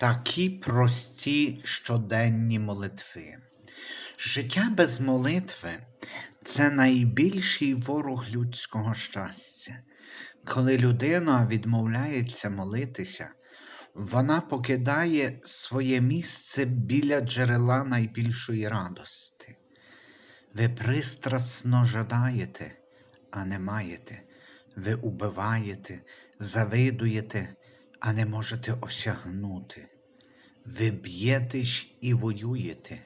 Такі прості щоденні молитви. Життя без молитви це найбільший ворог людського щастя. Коли людина відмовляється молитися, вона покидає своє місце біля джерела найбільшої радости. Ви пристрасно жадаєте, а не маєте. Ви убиваєте, завидуєте, а не можете осягнути. Ви б'єтесь і воюєте,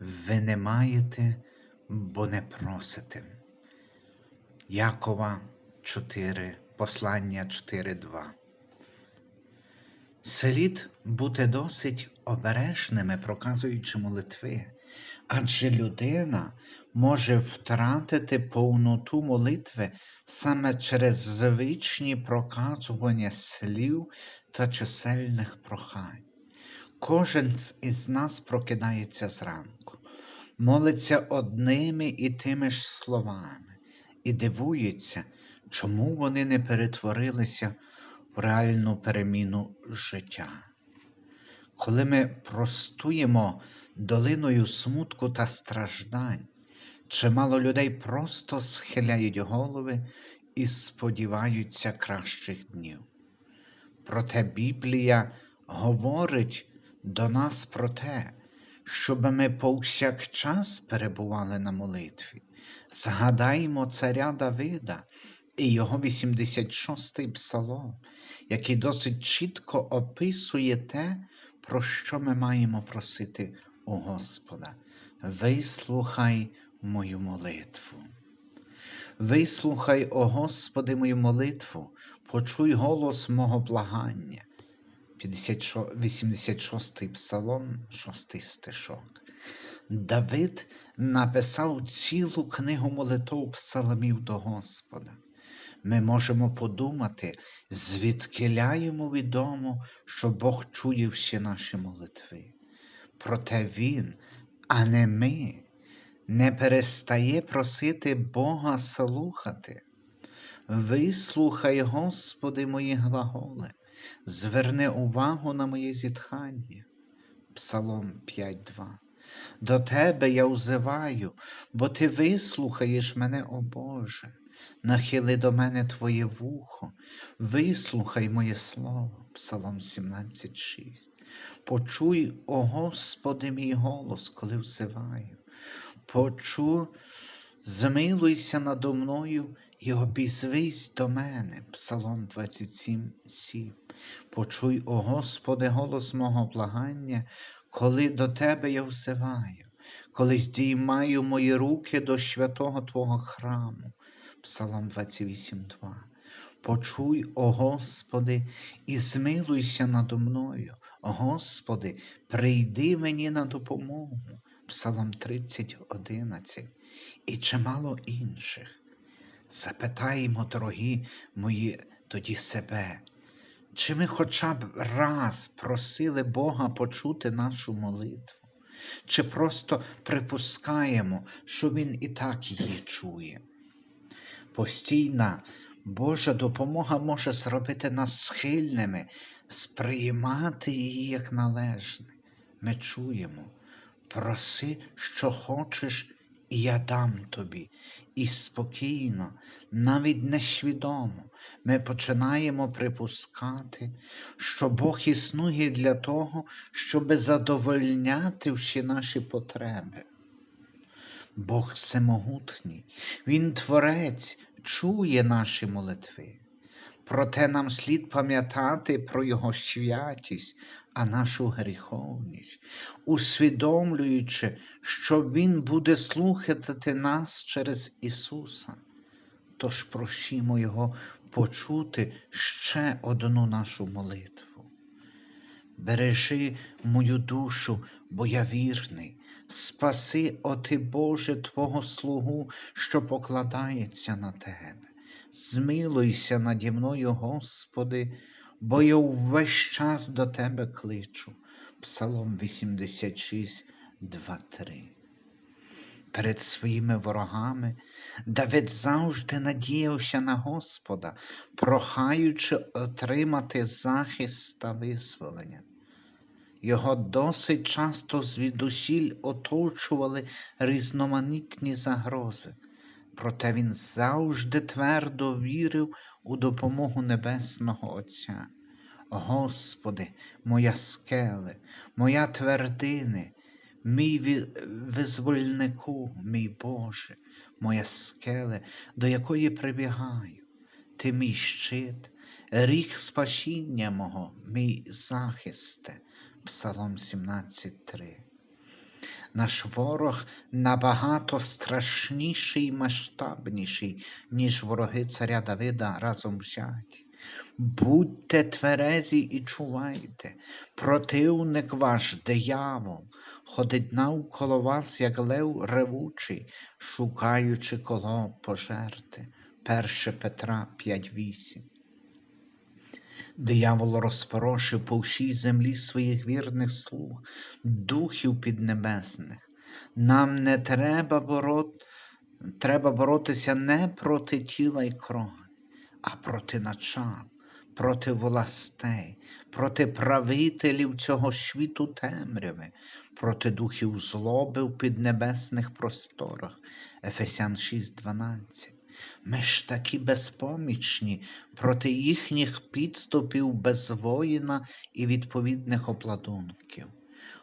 ви не маєте, бо не просите. Якова 4, послання 4.2 Слід бути досить обережними, проказуючи молитви, адже людина може втратити повноту молитви саме через звичні проказування слів та чисельних прохань. Кожен із нас прокидається зранку, молиться одними і тими ж словами і дивується, чому вони не перетворилися в реальну переміну життя. Коли ми простуємо долиною смутку та страждань, чимало людей просто схиляють голови і сподіваються кращих днів. Проте Біблія говорить до нас про те, щоб ми повсякчас перебували на молитві. Згадаймо царя Давида і його 86-й псалом, який досить чітко описує те, про що ми маємо просити у Господа. Вислухай мою молитву. Вислухай, о Господи, мою молитву, почуй голос мого благання. 86-й псалом, 6 стишок. Давид написав цілу книгу молитв псалмів до Господа. Ми можемо подумати, звідки йому відомо, що Бог чує всі наші молитви. Проте Він, а не ми, не перестає просити Бога слухати. Вислухай, Господи, мої глаголи, зверни увагу на моє зітхання. Псалом 5.2. До Тебе я узиваю, бо Ти вислухаєш мене, о Боже. Нахили до мене Твоє вухо, вислухай моє слово, Псалом 17.6. Почуй, о Господи, мій голос, коли взиваю. Почуй, змилуйся надо мною і обізвись до мене, Псалом 27.7. Почуй, о Господи, голос мого благання, коли до Тебе я взиваю, коли здіймаю мої руки до святого Твого храму. Псалом 28.2. Почуй, о Господи, і змилуйся надо мною. Господи, прийди мені на допомогу. Псалом 30.11 і чимало інших. Запитаємо, дорогі мої, тоді себе, чи ми хоча б раз просили Бога почути нашу молитву, чи просто припускаємо, що Він і так її чує. Постійна Божа допомога може зробити нас схильними, сприймати її як належне. Ми чуємо, проси, що хочеш, і я дам тобі. І спокійно, навіть несвідомо, ми починаємо припускати, що Бог існує для того, щоб задовольняти всі наші потреби. Бог всемогутній, Він Творець чує наші молитви. Проте нам слід пам'ятати про Його святість, а нашу гріховність, усвідомлюючи, що Він буде слухати нас через Ісуса. Тож просімо Його почути ще одну нашу молитву. Бережи мою душу, бо я вірний. Спаси, о Боже, Твого слугу, що покладається на Тебе. Змилуйся наді мною, Господи, бо я увесь час до Тебе кличу. Псалом 86, 2, 3. Перед своїми ворогами Давид завжди надіявся на Господа, прохаючи отримати захист та визволення. Його досить часто звідусіль оточували різноманітні загрози, проте він завжди твердо вірив у допомогу Небесного Отця. Господи, моя скеле, моя твердине, мій визвольнику, мій Боже, моя скеле, до якої прибігаю, ти мій щит, ріг спасіння мого, мій захисте. Псалом 17.3. Наш ворог набагато страшніший і масштабніший, ніж вороги царя Давида разом взяті. Будьте тверезі і чувайте, противник ваш, диявол, ходить навколо вас, як лев ревучий, шукаючи кого пожерти. 1 Петра 5.8 Диявол розпорошив по всій землі своїх вірних слуг, духів піднебесних. Нам не треба, боро... треба боротися не проти тіла й крові, а проти начал, проти властей, проти правителів цього світу темряви, проти духів злоби в піднебесних просторах. Ефесян 6.12. Ми ж такі безпомічні проти їхніх підступів без воїна і відповідних обладунків.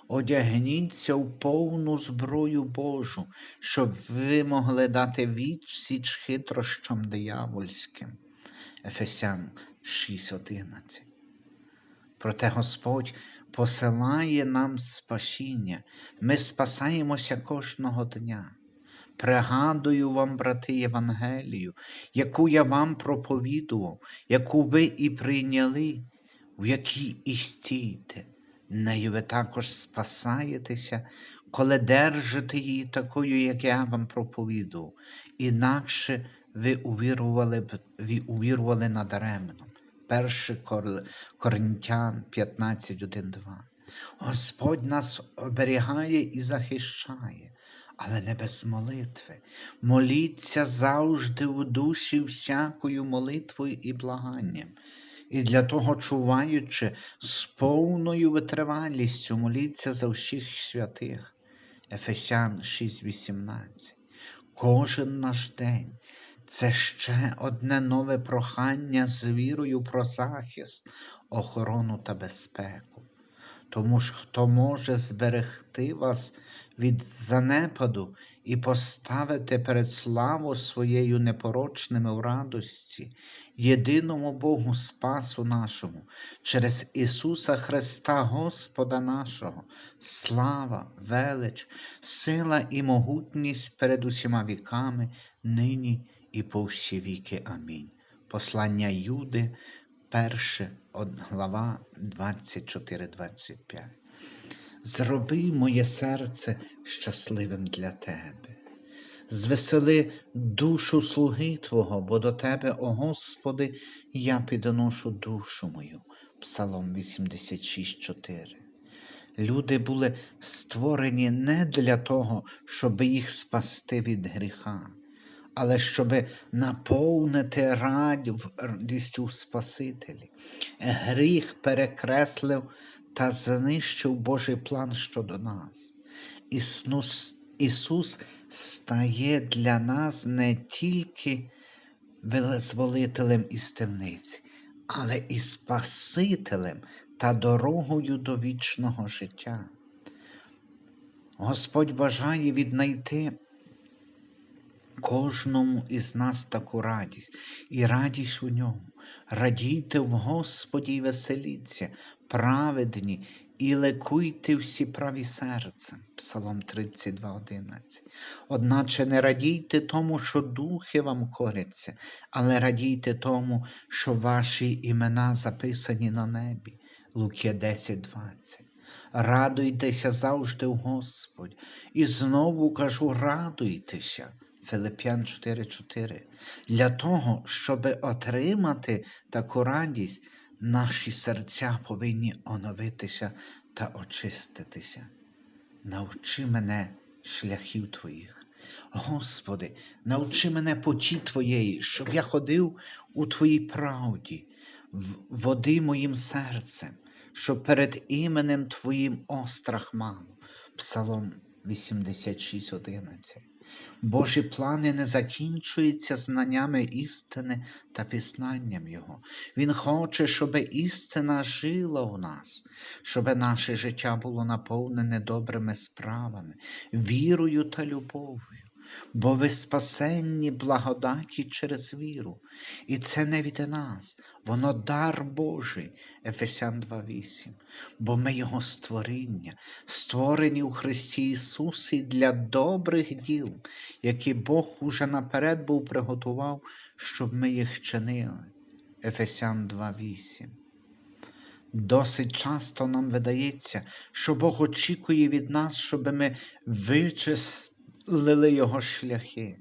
Одягніться в повну зброю Божу, щоб ви могли дати відсіч хитрощам диявольським. Ефесян 6.11 Проте Господь посилає нам спасіння, ми спасаємося кожного дня. Пригадую вам, брати, Євангелію, яку я вам проповідував, яку ви і прийняли, в якій і стійте. Нею ви також спасаєтеся, коли держите її такою, як я вам проповідував, інакше ви увірували б ви увірували надаремно. 1 Кор- Коринтян 15.1.2 Господь нас оберігає і захищає, але не без молитви. Моліться завжди в душі всякою молитвою і благанням. І для того, чуваючи, з повною витривалістю моліться за всіх святих. Ефесян 6.18 Кожен наш день це ще одне нове прохання з вірою про захист, охорону та безпеку. Тому ж хто може зберегти вас від занепаду і поставити перед славу своєю непорочними в радості, єдиному Богу Спасу нашому, через Ісуса Христа Господа нашого, слава, велич, сила і могутність перед усіма віками, нині і по всі віки. Амінь. Послання Юди, 1 од- глава 24-25. Зроби моє серце щасливим для тебе. Звесели душу слуги Твого, бо до Тебе, о Господи, я підношу душу мою. Псалом 86.4. Люди були створені не для того, щоб їх спасти від гріха, але щоб наповнити радістю Спасителі. Гріх перекреслив та знищив Божий план щодо нас. Ісус стає для нас не тільки визволителем із темниці, але і Спасителем та дорогою до вічного життя. Господь бажає віднайти кожному із нас таку радість і радість у ньому. Радійте в Господі і веселіться, праведні, і лекуйте всі праві серцем. Псалом 32.11. Одначе не радійте тому, що духи вам коряться, але радійте тому, що ваші імена записані на небі. Луки 10.20. Радуйтеся завжди Господь. І знову кажу, радуйтеся. Филип'ян 4.4. Для того, щоб отримати таку радість, наші серця повинні оновитися та очиститися. Навчи мене шляхів Твоїх. Господи, навчи мене путі Твоєї, щоб я ходив у Твоїй правді, води моїм серцем, що перед іменем Твоїм острах мало. Псалом 86.11. Божі плани не закінчуються знаннями істини та пізнанням Його. Він хоче, щоб істина жила у нас, щоб наше життя було наповнене добрими справами, вірою та любов'ю. Бо ви спасенні благодаті через віру. І це не від нас, воно дар Божий, Ефесян 2.8. Бо ми Його створіння, створені у Христі Ісусі для добрих діл, які Бог уже наперед був приготував, щоб ми їх чинили. Ефесян 2.8. Досить часто нам видається, що Бог очікує від нас, щоб ми вичислили Його шляхи.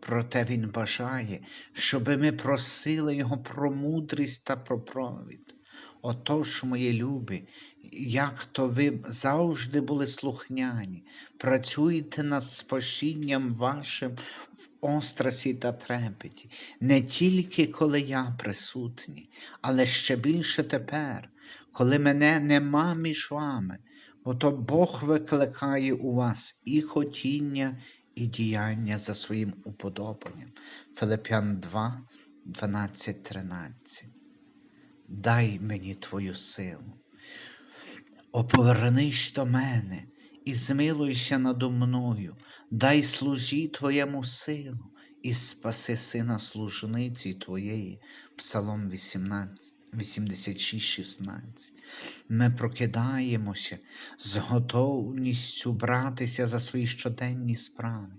Проте Він бажає, щоб ми просили Його про мудрість та про провід. Отож, мої любі, як то ви завжди були слухняні, працюйте над спасінням вашим в острасі та трепеті, не тільки коли я присутній, але ще більше тепер, коли мене нема між вами, бо то Бог викликає у вас і хотіння, і діяння за своїм уподобанням. Филип'ян 2, 12, 13. Дай мені твою силу. О, повернись до мене і змилуйся надо мною, дай служі твоєму силу і спаси сина служниці твоєї. Псалом 18, 86, 16. Ми прокидаємося з готовністю братися за свої щоденні справи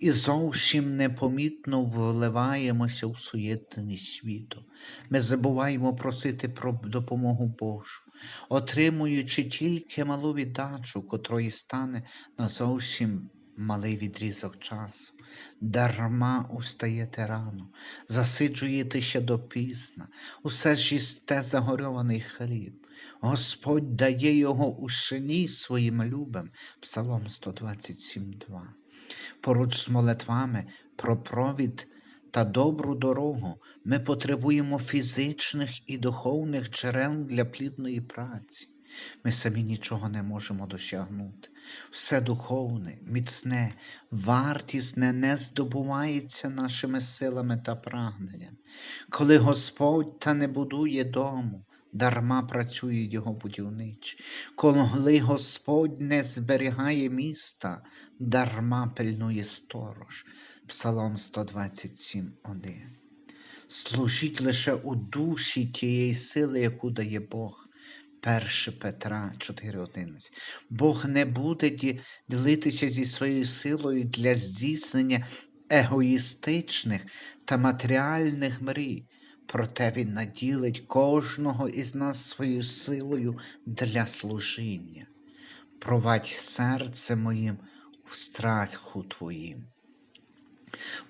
і зовсім непомітно вливаємося у суєтність світу. Ми забуваємо просити про допомогу Божу, отримуючи тільки малу віддачу, котрої стане на зовсім малий відрізок часу. Дарма устаєте рано, засиджуєте ще допізна, усе ж їсте загорьований хліб. Господь дає його у шині своїм любим, Псалом 127.2. Поруч з молитвами про провід та добру дорогу ми потребуємо фізичних і духовних джерел для плідної праці. Ми самі нічого не можемо досягнути. Все духовне, міцне, вартісне не здобувається нашими силами та прагненням. Коли Господь та не будує дому, дарма працюють його будівничі. Коли Господь не зберігає міста, дарма пильнує сторож. Псалом 127.1. Служіть лише у душі тієї сили, яку дає Бог. 1 Петра 4.11. Бог не буде ділитися зі своєю силою для здійснення егоїстичних та матеріальних мрій. Проте Він наділить кожного із нас своєю силою для служіння. Провадь серце моїм в страху Твоїм.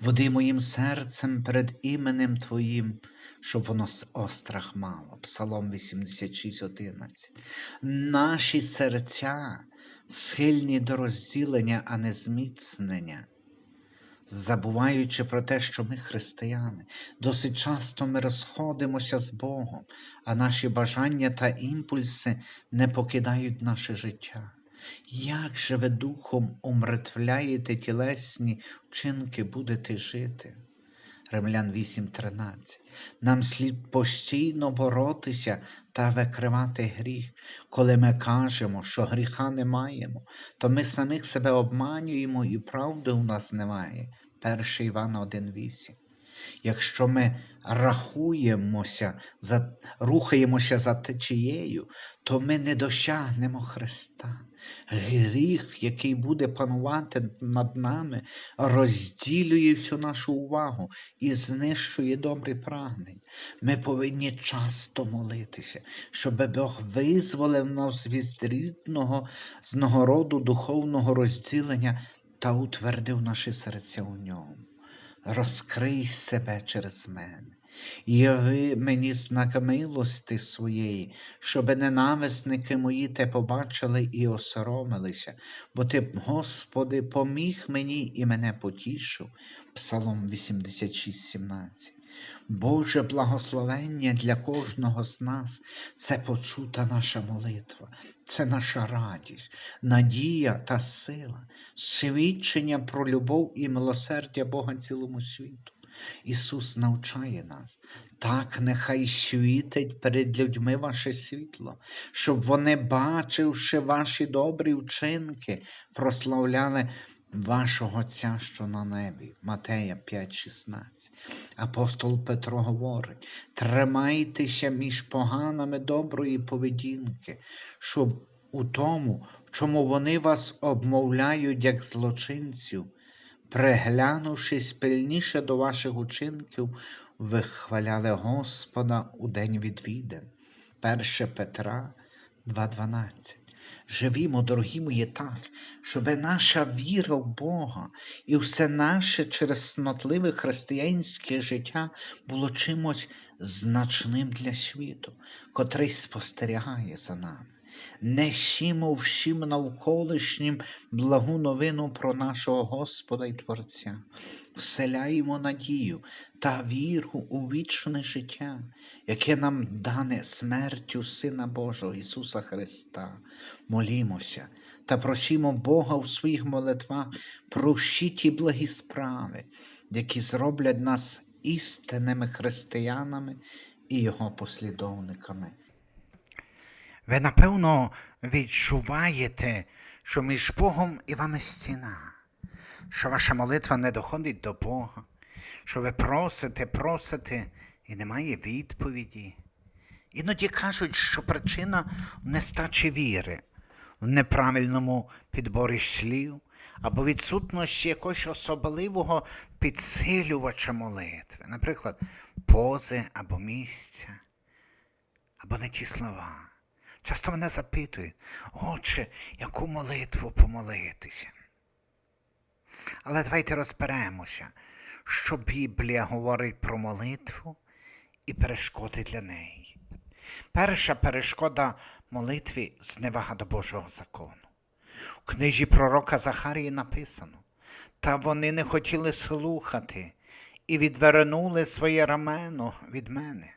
Води моїм серцем перед іменем Твоїм, щоб воно острах мало. Псалом 86.11. Наші серця схильні до розділення, а не зміцнення. Забуваючи про те, що ми християни, досить часто ми розходимося з Богом, а наші бажання та імпульси не покидають наше життя. Як же ви духом умертвляєте тілесні вчинки будете жити? Римлян 8.13. Нам слід постійно боротися та викривати гріх. Коли ми кажемо, що гріха не маємо, то ми самих себе обманюємо і правди у нас немає. 1 Івана 1.8. Якщо ми рахуємося, за, рухаємося за течією, то ми не досягнемо Христа. Гріх, який буде панувати над нами, розділює всю нашу увагу і знищує добрі прагнення. Ми повинні часто молитися, щоб Бог визволив нас від рідного з роду духовного розділення та утвердив наші серця у ньому. Розкрий себе через мене. Яви мені знак милости своєї, щоб ненависники мої те побачили і осоромилися, бо ти, Господи, поміг мені і мене потішив. Псалом 86, 17. Боже благословення для кожного з нас це почута наша молитва, це наша радість, надія та сила, свідчення про любов і милосердя Бога цілому світу. Ісус навчає нас, так нехай світить перед людьми ваше світло, щоб вони, бачивши ваші добрі вчинки, прославляли вашого Отця, що на небі. Матея 5,16. Апостол Петро говорить: тримайтеся між поганами доброї поведінки, щоб у тому, в чому вони вас обмовляють як злочинців, приглянувшись пильніше до ваших учинків, вихваляли Господа у день відвідин. 1 Петра 2,12. Живімо, дорогі мої, так, щоб наша віра в Бога і все наше через снотливе християнське життя було чимось значним для світу, котрий спостерігає за нами. Несімо всім навколишнім благу новину про нашого Господа і Творця, вселяємо надію та віру у вічне життя, яке нам дане смертю Сина Божого Ісуса Христа. Молімося та просімо Бога у своїх молитвах про всі ті благі справи, які зроблять нас істинними християнами і Його послідовниками. Ви, напевно, відчуваєте, що між Богом і вами стіна, що ваша молитва не доходить до Бога, що ви просите, просите і немає відповіді. Іноді кажуть, що причина в нестачі віри, в неправильному підборі слів або відсутності якогось особливого підсилювача молитви, наприклад, пози або місця, або не ті слова. Часто мене запитують, отче, яку молитву помолитися. Але давайте розберемося, що Біблія говорить про молитву і перешкоди для неї. Перша перешкода молитві зневага до Божого закону. У книжі пророка Захарії написано: Та вони не хотіли слухати і відвернули своє рамено від мене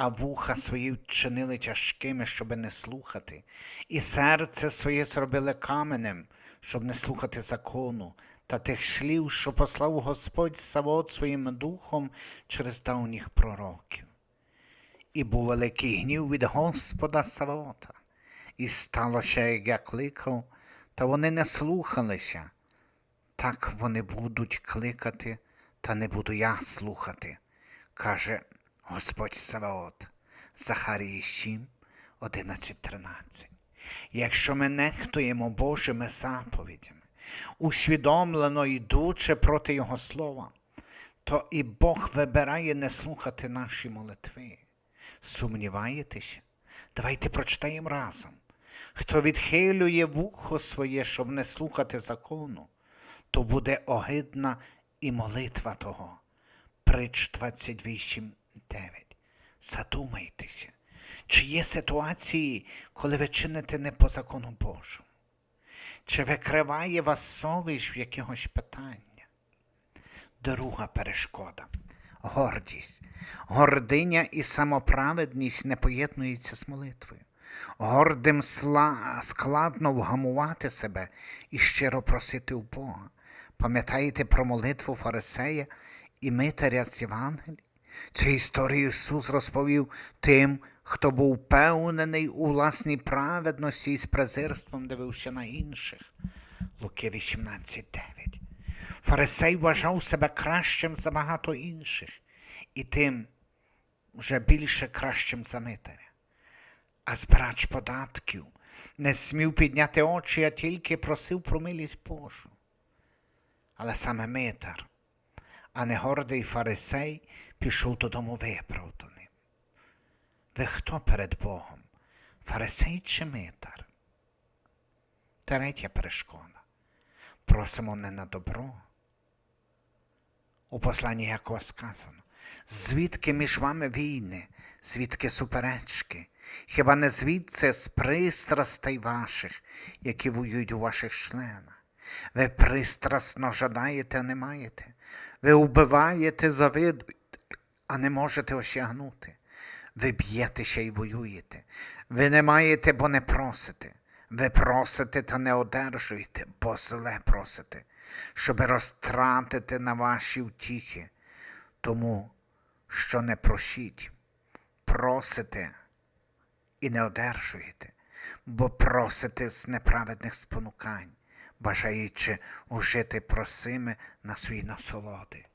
а вуха свої вчинили тяжкими, щоби не слухати, і серце своє зробили каменем, щоб не слухати закону та тих слів, що послав Господь Савот своїм духом через давніх пророків. І був великий гнів від Господа Савота, і сталося, як я кликав, та вони не слухалися. Так вони будуть кликати, та не буду я слухати, каже Господь Саваот, Захарії 7, 11, 13. Якщо ми нехтуємо Божими заповідями, усвідомлено йдучи проти Його слова, то і Бог вибирає не слухати наші молитви. Сумніваєтеся? Давайте прочитаємо разом. Хто відхилює вухо своє, щоб не слухати закону, то буде огидна і молитва того. Притч 28, 9. Задумайтеся, чи є ситуації, коли ви чините не по закону Божому? Чи викриває вас совість в якогось питання? Друга перешкода гордість. Гординя і самоправедність не поєднуються з молитвою. Гордим складно вгамувати себе і щиро просити у Бога. Пам'ятаєте про молитву Фарисея і Митаря з Євангелії? Цю історію Ісус розповів тим, хто був впевнений у власній праведності і з презирством дивився на інших. Луки 18.9. Фарисей вважав себе кращим за багато інших, і тим вже більше кращим за Митаря. А збирач податків не смів підняти очі, а тільки просив про милість Божу. Але саме Митар а не гордий фарисей пішов додому виправданим. Ви хто перед Богом? Фарисей чи митар? Третя перешкода. Просимо не на добро. У посланні Якова сказано, звідки між вами війни, звідки суперечки, хіба не звідси з пристрастей ваших, які воюють у ваших членах? Ви пристрасно жадаєте, не маєте. Ви вбиваєте, завидуєте, а не можете осягнути. Ви б'єтеся і воюєте. Ви не маєте, бо не просите. Ви просите та не одержуєте, бо зле просите, щоби розтратити на ваші втіхи. Тому, що не просіть, просите і не одержуєте, бо просите з неправедних спонукань, бажаючи ужити просими на свої насолоди.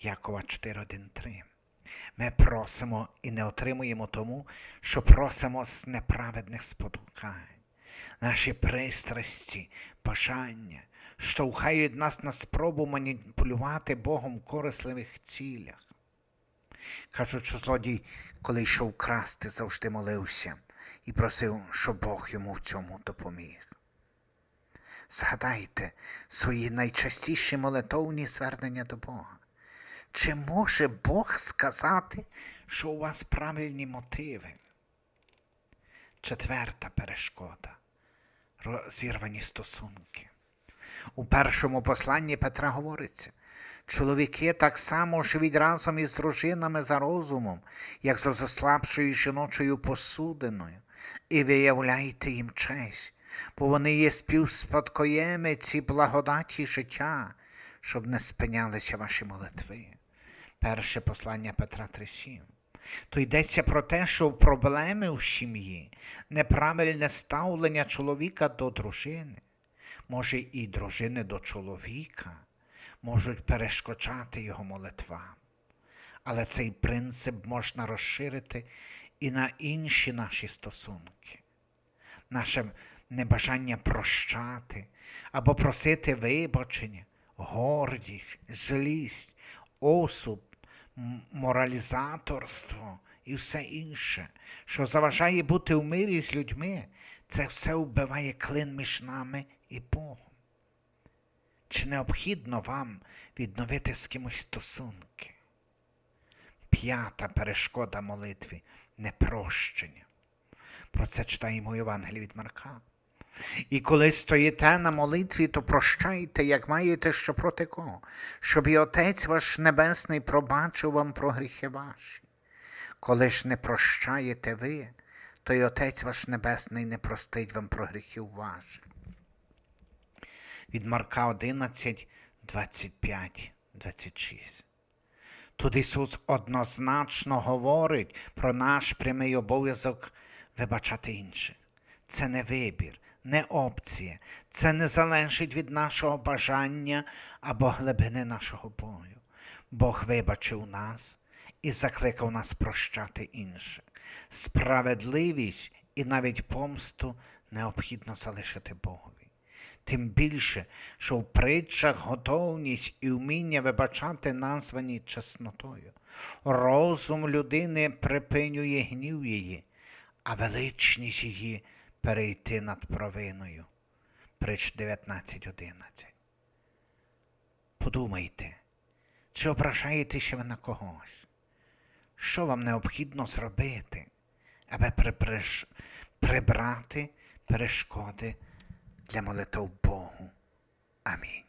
Якова 4.1.3. Ми просимо і не отримуємо тому, що просимо з неправедних спонукань. Наші пристрасті, бажання штовхають нас на спробу маніпулювати Богом в корисливих цілях. Кажуть, що злодій, коли йшов красти, завжди молився і просив, щоб Бог йому в цьому допоміг. Згадайте свої найчастіші молитовні звернення до Бога. Чи може Бог сказати, що у вас правильні мотиви? Четверта перешкода розірвані стосунки. У першому посланні Петра говориться, чоловіки так само живіть разом із дружинами за розумом, як за заслабшою жіночою посудиною, і виявляйте їм честь, бо вони є співспадкоємиці благодаті життя, щоб не спинялися ваші молитви. Перше послання Петра 3.7. То йдеться про те, що проблеми у сім'ї, неправильне ставлення чоловіка до дружини, може і дружини до чоловіка, можуть перешкоджати його молитвам. Але цей принцип можна розширити і на інші наші стосунки. Наше небажання прощати або просити вибачення, гордість, злість, осуд, моралізаторство і все інше, що заважає бути в мирі з людьми, це все вбиває клин між нами і Богом. Чи необхідно вам відновити з кимось стосунки? П'ята перешкода молитві непрощення. Про це читаємо у Євангелії від Марка. І коли стоїте на молитві, то прощайте, як маєте що проти кого, щоб і Отець ваш Небесний пробачив вам про гріхи ваші. Коли ж не прощаєте ви, то й Отець ваш Небесний не простить вам про гріхів ваших. Від Марка 11, 25, 26. Тут Ісус однозначно говорить про наш прямий обов'язок вибачати інших. Це не вибір, не опція, це не залежить від нашого бажання або глибини нашого бою. Бог вибачив нас і закликав нас прощати інших. Справедливість і навіть помсту необхідно залишити Богові. Тим більше, що в притчах готовність і вміння вибачати названі чеснотою. Розум людини припинює гнів її, а величність її перейти над провиною. Притч 19.11. Подумайте, чи ображаєтеся ви на когось? Що вам необхідно зробити, аби приприш- прибрати перешкоди для молитов Богу. Амінь.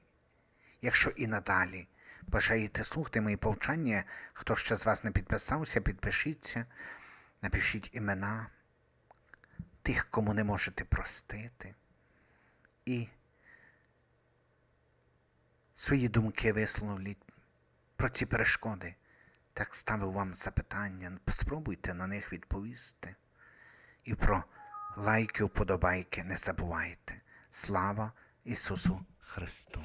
Якщо і надалі бажаєте слухати мої повчання, хто ще з вас не підписався, підпишіться, напишіть імена тих, кому не можете простити. І свої думки висловліть про ці перешкоди. Так ставив вам запитання, спробуйте на них відповісти. І про лайки, вподобайки не забувайте. Слава Ісусу Христу!